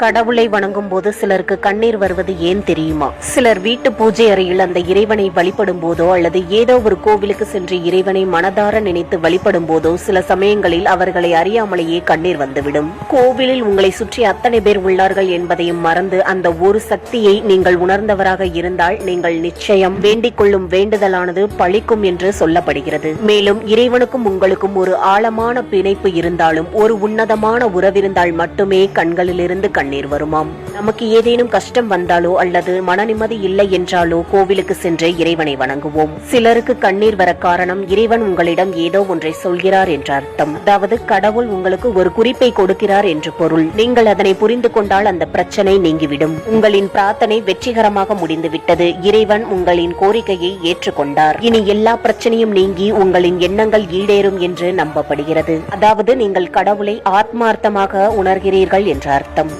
கடவுளை வணங்கும் போது சிலருக்கு கண்ணீர் வருவது ஏன் தெரியுமா? சிலர் வீட்டு பூஜை அறையில் அந்த இறைவனை வழிபடும் போதோ அல்லது ஏதோ ஒரு கோவிலுக்கு சென்று இறைவனை மனதார நினைத்து வழிபடும் போதோ சில சமயங்களில் அவர்களை அறியாமலேயே கண்ணீர் வந்துவிடும். கோவிலில் உங்களை சுற்றி அத்தனை பேர் உள்ளார்கள் என்பதையும் மறந்து அந்த ஒரு சக்தியை நீங்கள் உணர்ந்தவராக இருந்தால் நீங்கள் நிச்சயம் வேண்டிக் கொள்ளும் வேண்டுதலானது பழிக்கும் என்று சொல்லப்படுகிறது. மேலும் இறைவனுக்கும் உங்களுக்கும் ஒரு ஆழமான பிணைப்பு இருந்தாலும் ஒரு உன்னதமான உறவிருந்தால் மட்டுமே கண்களிலிருந்து கண் கண்ணீர் வருமாம். நமக்கு ஏதேனும் கஷ்டம் வந்தாலோ அல்லது மன நிம்மதி இல்லை என்றாலோ கோவிலுக்கு சென்று இறைவனை வணங்குவோம். சிலருக்கு கண்ணீர் வர காரணம் இறைவன் உங்களிடம் ஏதோ ஒன்றை சொல்கிறார் என்ற அர்த்தம். அதாவது கடவுள் உங்களுக்கு ஒரு குறிப்பை கொடுக்கிறார் என்று பொருள். நீங்கள் அதனை புரிந்து கொண்டால் அந்த பிரச்சனை நீங்கிவிடும். உங்களின் பிரார்த்தனை வெற்றிகரமாக முடிந்துவிட்டது. இறைவன் உங்களின் கோரிக்கையை ஏற்றுக்கொண்டார். இனி எல்லா பிரச்சனையும் நீங்கி உங்களின் எண்ணங்கள் ஈடேறும் என்று நம்பப்படுகிறது. அதாவது நீங்கள் கடவுளை ஆத்மார்த்தமாக உணர்கிறீர்கள் என்ற அர்த்தம்.